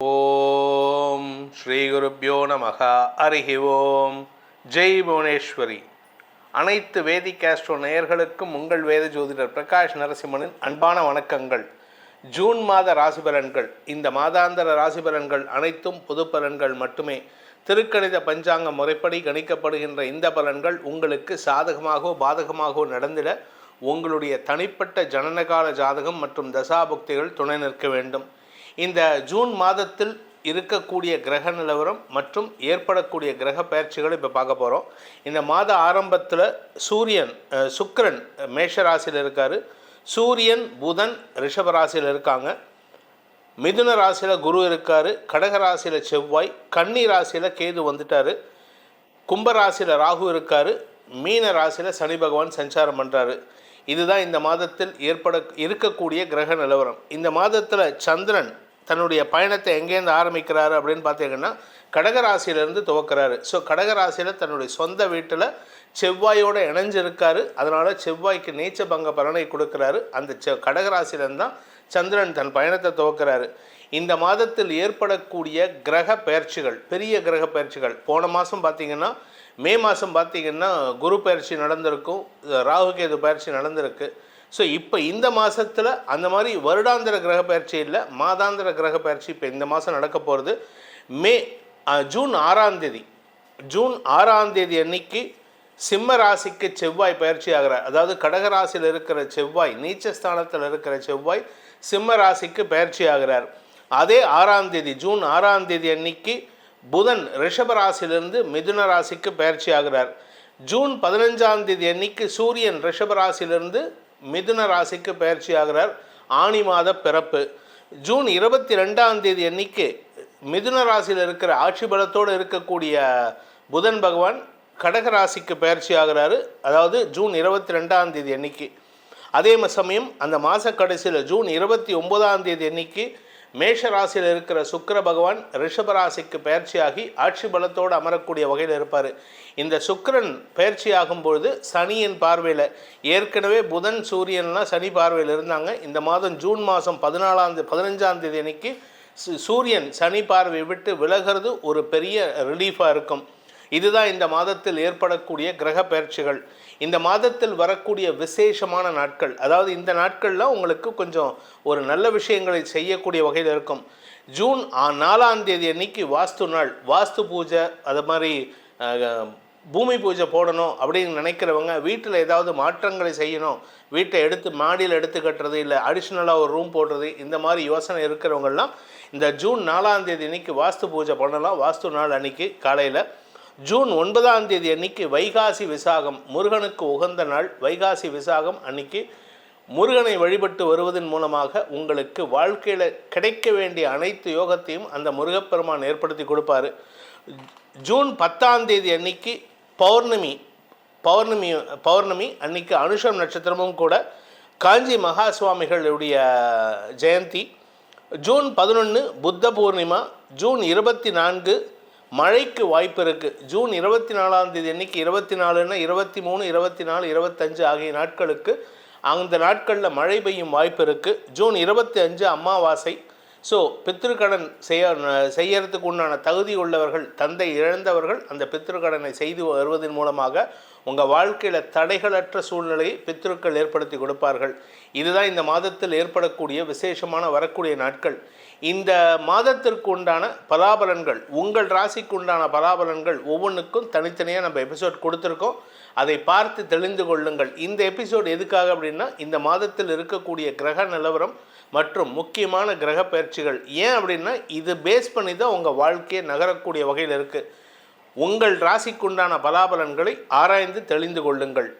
ஓம் ஸ்ரீ குரு நமக. அருகி ஓம். ஜெய் புவனேஸ்வரி. அனைத்து வேதி கேஸ்ட்ரோ நேயர்களுக்கும் உங்கள் வேத ஜோதிடர் பிரகாஷ் நரசிம்மனின் அன்பான வணக்கங்கள். ஜூன் மாத ராசி பலன்கள் இந்த மாதாந்திர ராசி பலன்கள் அனைத்தும் பொது பலன்கள் மட்டுமே. திருக்கணித பஞ்சாங்க முறைப்படி கணிக்கப்படுகின்ற இந்த பலன்கள் உங்களுக்கு சாதகமாகவோ பாதகமாகவோ நடந்திட உங்களுடைய தனிப்பட்ட ஜனனகால ஜாதகம் மற்றும் தசாபுக்திகள் துணை நிற்க வேண்டும். இந்த ஜூன் மாதத்தில் இருக்கக்கூடிய கிரக நிலவரம் மற்றும் ஏற்படக்கூடிய கிரக பயிற்சிகளை இப்போ பார்க்க போகிறோம் இந்த மாத ஆரம்பத்தில் சூரியன் சுக்கரன் மேஷ ராசியில் இருக்கார். சூரியன் புதன் ரிஷப ராசியில் இருக்காங்க. மிதுன ராசியில் குரு இருக்கார். கடக ராசியில் செவ்வாய் கன்னி ராசியில் கேது வந்துட்டார். கும்ப ராசியில் ராகு இருக்கார். மீன ராசியில் சனி பகவான் சஞ்சாரம் பண்ணுறாரு இதுதான் இந்த மாதத்தில் ஏற்பட இருக்கக்கூடிய கிரக நிலவரம். இந்த மாதத்தில் சந்திரன் தன்னுடைய பயணத்தை எங்கேருந்து ஆரம்பிக்கிறாரு அப்படின்னு பார்த்தீங்கன்னா கடகராசியிலேருந்து துவக்கிறாரு. ஸோ கடகராசியில் தன்னுடைய சொந்த வீட்டில் செவ்வாயோடு இணைஞ்சிருக்காரு. அதனால் செவ்வாய்க்கு நீச்ச பங்க பலனை கொடுக்குறாரு. அந்த செ கடகராசியிலேருந்து தான் சந்திரன் தன் பயணத்தை துவக்கிறாரு. இந்த மாதத்தில் ஏற்படக்கூடிய கிரக பயிற்சிகள் பெரிய கிரக பயிற்சிகள் போன மாதம் பார்த்தீங்கன்னா மே மாதம் பார்த்தீங்கன்னா குரு பயிற்சி நடந்திருக்கும் ராகுகேது பயிற்சி நடந்திருக்கு. ஸோ இப்போ இந்த மாதத்தில் அந்த மாதிரி வருடாந்திர கிரக பயிற்சி இல்லை மாதாந்திர கிரக பயிற்சி இப்போ இந்த மாதம் நடக்க போகிறது மே ஜூன் ஆறாம் தேதி. ஜூன் ஆறாம் தேதி அன்னைக்கு சிம்ம ராசிக்கு செவ்வாய் பயிற்சி ஆகிறார். அதாவது கடகராசியில் இருக்கிற செவ்வாய் நீச்சஸ்தானத்தில் இருக்கிற செவ்வாய் சிம்ம ராசிக்கு பயிற்சி ஆகிறார். அதே ஆறாம் தேதி ஜூன் ஆறாம் தேதி அன்னைக்கு புதன் ரிஷப ராசியிலிருந்து மிதுன ராசிக்கு பயிற்சி ஆகிறார். ஜூன் பதினஞ்சாம் தேதி அன்னைக்கு சூரியன் ரிஷப ராசியிலிருந்து மிதுன ராசிக்கு பயிற்சி ஆகிறார் ஆணி மாத பிறப்பு. ஜூன் இருபத்தி ரெண்டாம் தேதி அன்னைக்கு மிதுன ராசியில் இருக்கிற ஆட்சி பலத்தோடு இருக்கக்கூடிய புதன் பகவான் கடக ராசிக்கு பயிற்சி ஆகிறாரு அதாவது ஜூன் இருபத்தி ரெண்டாம் தேதி அன்னைக்கு. அதே சமயம் அந்த மாத கடைசியில் ஜூன் இருபத்தி ஒன்பதாம் தேதி அன்னைக்கு மேஷ ராசியில் இருக்கிற சுக்கர பகவான் ரிஷப ராசிக்கு பயிற்சியாகி ஆட்சி பலத்தோடு அமரக்கூடிய வகையில் இருப்பார். இந்த சுக்கரன் பயிற்சி ஆகும்பொழுது சனியின் பார்வையில் ஏற்கனவே புதன் சூரியன்லாம் சனி பார்வையில் இருந்தாங்க. இந்த மாதம் ஜூன் மாதம் பதினாலாம் தேதி பதினஞ்சாம் தேதி அன்னைக்கு சு- சூரியன் சனி பார்வை விட்டு விலகிறது ஒரு பெரிய ரிலீஃபாக இருக்கும். இதுதான் இந்த மாதத்தில் ஏற்படக்கூடிய கிரக பயிற்சிகள். இந்த மாதத்தில் வரக்கூடிய விசேஷமான நாட்கள். அதாவது இந்த நாட்கள்லாம் உங்களுக்கு கொஞ்சம் ஒரு நல்ல விஷயங்களை செய்யக்கூடிய வகையில் இருக்கும். ஜூன் நாலாம் தேதி அன்னைக்கு வாஸ்து நாள். வாஸ்து பூஜை அது மாதிரி பூமி பூஜை போடணும் அப்படின்னு நினைக்கிறவங்க வீட்டில் ஏதாவது மாற்றங்களை செய்யணும். வீட்டை எடுத்து மாடியில் எடுத்து கட்டுறது இல்லை அடிஷ்னலாக ஒரு ரூம் போடுறது இந்த மாதிரி யோசனை இருக்கிறவங்கெல்லாம் இந்த ஜூன் நாலாம் தேதி அன்னைக்கு வாஸ்து பூஜை பண்ணலாம். வாஸ்து நாள் அன்னைக்கு காலையில் ஜூன் ஒன்பதாம் தேதி அன்னைக்கு வைகாசி விசாகம் முருகனுக்கு உகந்த நாள். வைகாசி விசாகம் அன்னைக்கு முருகனை வழிபட்டு வருவதன் மூலமாக உங்களுக்கு வாழ்க்கையில் கிடைக்க வேண்டிய அனைத்து யோகத்தையும் அந்த முருகப்பெருமான் ஏற்படுத்தி கொடுப்பாரு. ஜூன் பத்தாம் தேதி அன்னைக்கு பௌர்ணமி பௌர்ணமி பௌர்ணமி அன்னைக்கு அனுஷம் நட்சத்திரமும் கூட காஞ்சி மகா சுவாமிகளுடைய ஜெயந்தி. ஜூன் பதினொன்று புத்த பூர்ணிமா ஜூன் இருபத்தி நான்கு மழைக்கு வாய்ப்பு இருக்குது ஜூன் இருபத்தி நாலாம் தேதி அன்னைக்கு இருபத்தி நாலுன்னா இருபத்தி மூணு இருபத்தி நாலு இருபத்தஞ்சு ஆகிய நாட்களுக்கு அந்த நாட்களில் மழை பெய்யும் வாய்ப்பு இருக்குது ஜூன் இருபத்தி அஞ்சு அமாவாசை ஸோ பித்திருக்கடன் செய்ய செய்யறதுக்கு உண்டான தகுதி உள்ளவர்கள் தந்தை இழந்தவர்கள் அந்த பித்திருக்கடனை செய்து வருவதன் மூலமாக உங்கள் வாழ்க்கையில் தடைகளற்ற சூழ்நிலையை பித்திருக்கள் ஏற்படுத்தி கொடுப்பார்கள். இதுதான் இந்த மாதத்தில் ஏற்படக்கூடிய விசேஷமான வரக்கூடிய நாட்கள். இந்த மாதத்திற்கு உண்டான பலாபலன்கள் உங்கள் ராசிக்கு உண்டான பலாபலன்கள் ஒவ்வொன்றுக்கும் தனித்தனியாக நம்ம எபிசோட் கொடுத்துருக்கோம். அதை பார்த்து தெளிந்து கொள்ளுங்கள். இந்த எபிசோட் எதுக்காக அப்படின்னா இந்த மாதத்தில் இருக்கக்கூடிய கிரக நிலவரம் மற்றும் முக்கியமான கிரக பயிற்சிகள். ஏன் அப்படின்னா இது பேஸ் பண்ணி தான் உங்கள் வாழ்க்கையை நகரக்கூடிய வகையில் இருக்குது உங்கள் ராசிக்குண்டான பலாபலன்களை ஆராய்ந்து தெளிந்து கொள்ளுங்கள்.